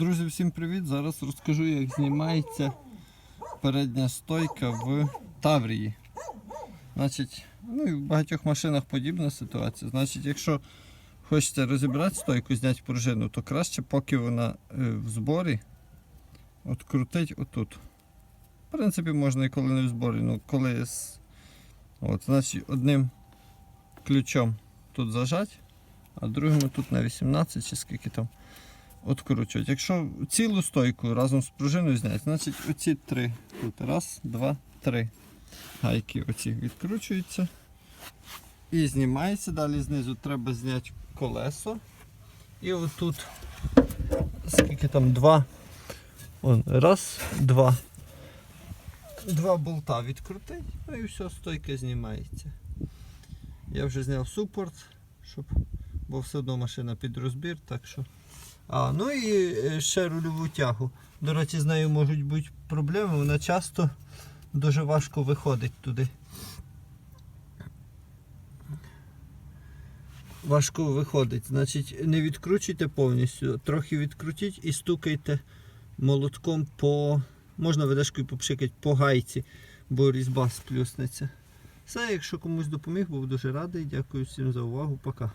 Друзі, всім привіт! Зараз розкажу, як знімається передня стойка в Таврії. Значить, ну і в багатьох машинах подібна ситуація. Значить, якщо хочете розібрати стойку, зняти пружину, то краще, поки вона е, в зборі, от отут. В принципі, можна і коли не в зборі, ну коли. От, значить, одним ключом тут зажать, а другим тут на 18 чи скільки там откручувати. Якщо цілу стойку разом з пружиною зняти, значить оці три. Тут раз, два, три. Гайки оці відкручуються. І знімається. Далі знизу треба зняти колесо. І отут скільки там два. Вон, раз, два. Два болта відкрутить, ну і все, стойка знімається. Я вже зняв супорт, щоб, бо все одно машина під розбір, так що. А, ну і е, ще рульову тягу. До речі, з нею можуть бути проблеми, вона часто дуже важко виходить туди. Важко виходить. Значить, не відкручуйте повністю, трохи відкрутіть і стукайте молотком по. Можна ведешкою попшикати по гайці, бо різьба сплюснеться. Все, якщо комусь допоміг, був дуже радий. Дякую всім за увагу. Пока.